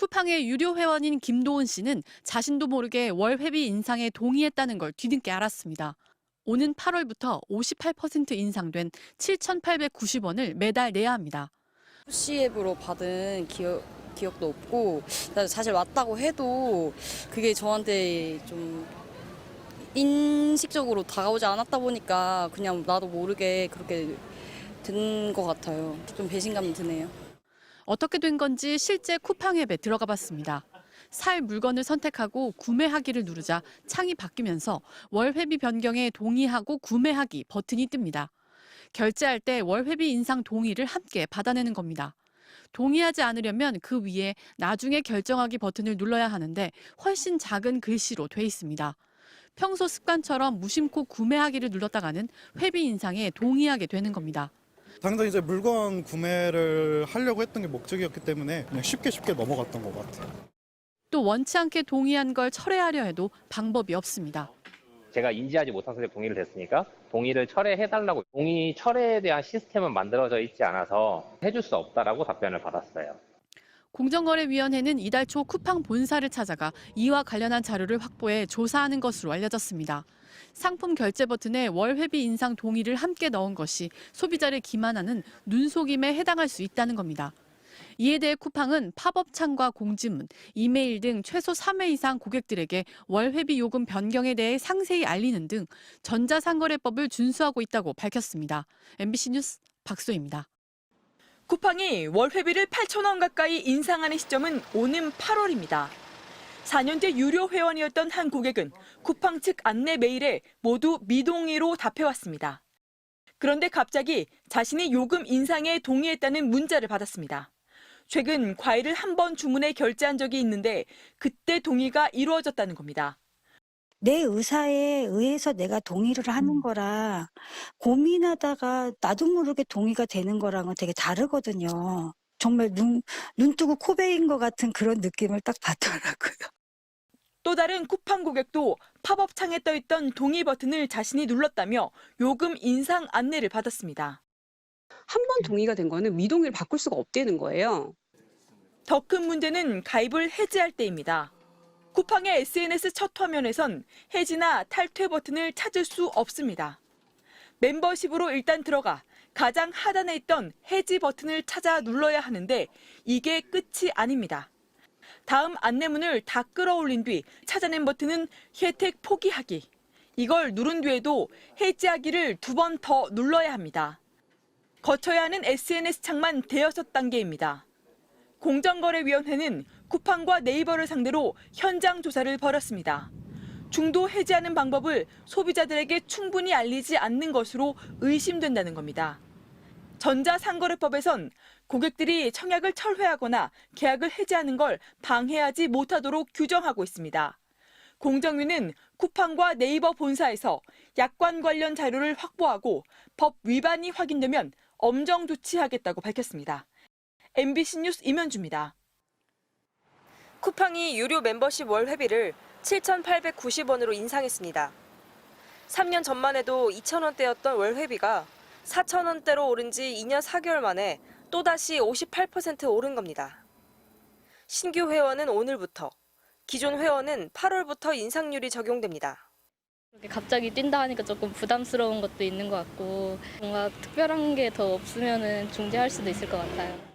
쿠팡의 유료 회원인 김도은 씨는 자신도 모르게 월 회비 인상에 동의했다는 걸 뒤늦게 알았습니다. 오는 8월부터 58% 인상된 7,890원을 매달 내야 합니다. CF로 받은 기억, 기억도 없고 사실 왔다고 해도 그게 저한테 좀 인식적으로 다가오지 않았다 보니까 그냥 나도 모르게 그렇게 된것 같아요. 좀 배신감 드네요. 어떻게 된 건지 실제 쿠팡 앱에 들어가 봤습니다. 살 물건을 선택하고 구매하기를 누르자 창이 바뀌면서 월 회비 변경에 동의하고 구매하기 버튼이 뜹니다. 결제할 때 월 회비 인상 동의를 함께 받아내는 겁니다. 동의하지 않으려면 그 위에 나중에 결정하기 버튼을 눌러야 하는데 훨씬 작은 글씨로 돼 있습니다. 평소 습관처럼 무심코 구매하기를 눌렀다가는 회비 인상에 동의하게 되는 겁니다. 당장 이제 물건 구매를 하려고 했던 게 목적이었기 때문에 그냥 쉽게 쉽게 넘어갔던 것 같아요. 또 원치 않게 동의한 걸 철회하려 해도 방법이 없습니다. 제가 인지하지 못한 소리에 동의를 됐으니까 동의를 철회해달라고 동의 철회에 대한 시스템은 만들어져 있지 않아서 해줄 수 없다라고 답변을 받았어요. 공정거래위원회는 이달 초 쿠팡 본사를 찾아가 이와 관련한 자료를 확보해 조사하는 것으로 알려졌습니다. 상품 결제 버튼에 월 회비 인상 동의를 함께 넣은 것이 소비자를 기만하는 눈속임에 해당할 수 있다는 겁니다. 이에 대해 쿠팡은 팝업창과 공지문, 이메일 등 최소 3회 이상 고객들에게 월 회비 요금 변경에 대해 상세히 알리는 등 전자상거래법을 준수하고 있다고 밝혔습니다. MBC 뉴스 박소입니다. 쿠팡이 월회비를 8,000원 가까이 인상하는 시점은 오는 8월입니다. 4년째 유료 회원이었던 한 고객은 쿠팡 측 안내 메일에 모두 미동의로 답해왔습니다. 그런데 갑자기 자신이 요금 인상에 동의했다는 문자를 받았습니다. 최근 과일을 한 번 주문해 결제한 적이 있는데 그때 동의가 이루어졌다는 겁니다. 내 의사에 의해서 내가 동의를 하는 거라 고민하다가 나도 모르게 동의가 되는 거랑은 되게 다르거든요. 정말 눈, 눈 뜨고 코 베인 것 같은 그런 느낌을 딱 받더라고요. 또 다른 쿠팡 고객도 팝업 창에 떠 있던 동의 버튼을 자신이 눌렀다며 요금 인상 안내를 받았습니다. 한 번 동의가 된 거는 미동의를 바꿀 수가 없다는 거예요. 더 큰 문제는 가입을 해지할 때입니다. 쿠팡의 SNS 첫 화면에선 해지나 탈퇴 버튼을 찾을 수 없습니다. 멤버십으로 일단 들어가 가장 하단에 있던 해지 버튼을 찾아 눌러야 하는데 이게 끝이 아닙니다. 다음 안내문을 다 끌어올린 뒤 찾아낸 버튼은 혜택 포기하기. 이걸 누른 뒤에도 해지하기를 두 번 더 눌러야 합니다. 거쳐야 하는 SNS 창만 대여섯 단계입니다. 공정거래위원회는 쿠팡과 네이버를 상대로 현장 조사를 벌였습니다. 중도 해지하는 방법을 소비자들에게 충분히 알리지 않는 것으로 의심된다는 겁니다. 전자상거래법에선 고객들이 청약을 철회하거나 계약을 해지하는 걸 방해하지 못하도록 규정하고 있습니다. 공정위는 쿠팡과 네이버 본사에서 약관 관련 자료를 확보하고 법 위반이 확인되면 엄정 조치하겠다고 밝혔습니다. MBC 뉴스 임현주입니다. 쿠팡이 유료 멤버십 월 회비를 7,890원으로 인상했습니다. 3년 전만 해도 2,000원대였던 월 회비가 4,000원대로 오른 지 2년 4개월 만에 또다시 58% 오른 겁니다. 신규 회원은 오늘부터, 기존 회원은 8월부터 인상률이 적용됩니다. 갑자기 뛴다 하니까 조금 부담스러운 것도 있는 것 같고 뭔가 특별한 게 더 없으면 중지할 수도 있을 것 같아요.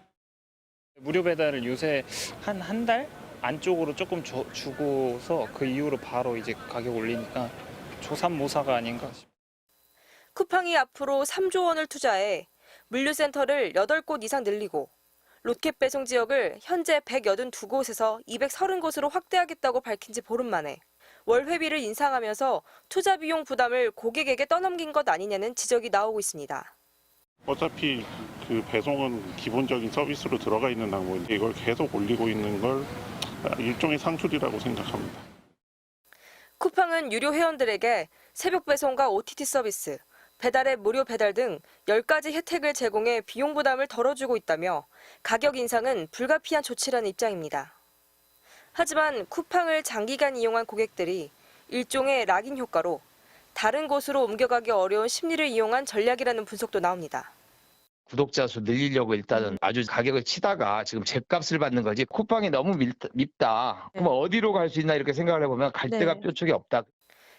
무료 배달을 요새 한 한 달 안쪽으로 조금 주, 주고서 그 이후로 바로 이제 가격 올리니까 조삼모사가 아닌가 싶어요. 쿠팡이 앞으로 3조 원을 투자해 물류센터를 8곳 이상 늘리고 로켓 배송 지역을 현재 182곳에서 230곳으로 확대하겠다고 밝힌 지 보름 만에 월 회비를 인상하면서 투자 비용 부담을 고객에게 떠넘긴 것 아니냐는 지적이 나오고 있습니다. 어차피 그 배송은 기본적인 서비스로 들어가 있는 항목인데 이걸 계속 올리고 있는 걸 일종의 상술이라고 생각합니다. 쿠팡은 유료 회원들에게 새벽 배송과 OTT 서비스, 배달앱 무료 배달 등 10가지 혜택을 제공해 비용 부담을 덜어주고 있다며 가격 인상은 불가피한 조치라는 입장입니다. 하지만 쿠팡을 장기간 이용한 고객들이 일종의 락인 효과로 다른 곳으로 옮겨가기 어려운 심리를 이용한 전략이라는 분석도 나옵니다. 구독자 수 늘리려고 일단은 아주 가격을 치다가 지금 죗값을 받는 거지 쿠팡이 너무 밉, 밉다. 그럼 어디로 갈 수 있나 이렇게 생각을 해보면 갈 데가 네. 뾰족이 없다.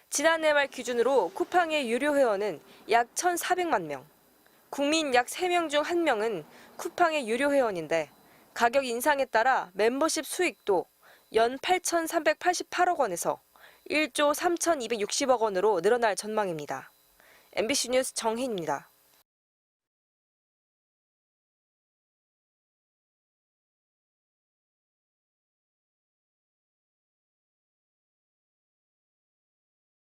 지난해 말 기준으로 쿠팡의 유료 회원은 약 1,400만 명. 국민 약 3명 중 1명은 쿠팡의 유료 회원인데 가격 인상에 따라 멤버십 수익도 연 8,388억 원에서 1조 3,260억 원으로 늘어날 전망입니다. MBC 뉴스 정혜인입니다.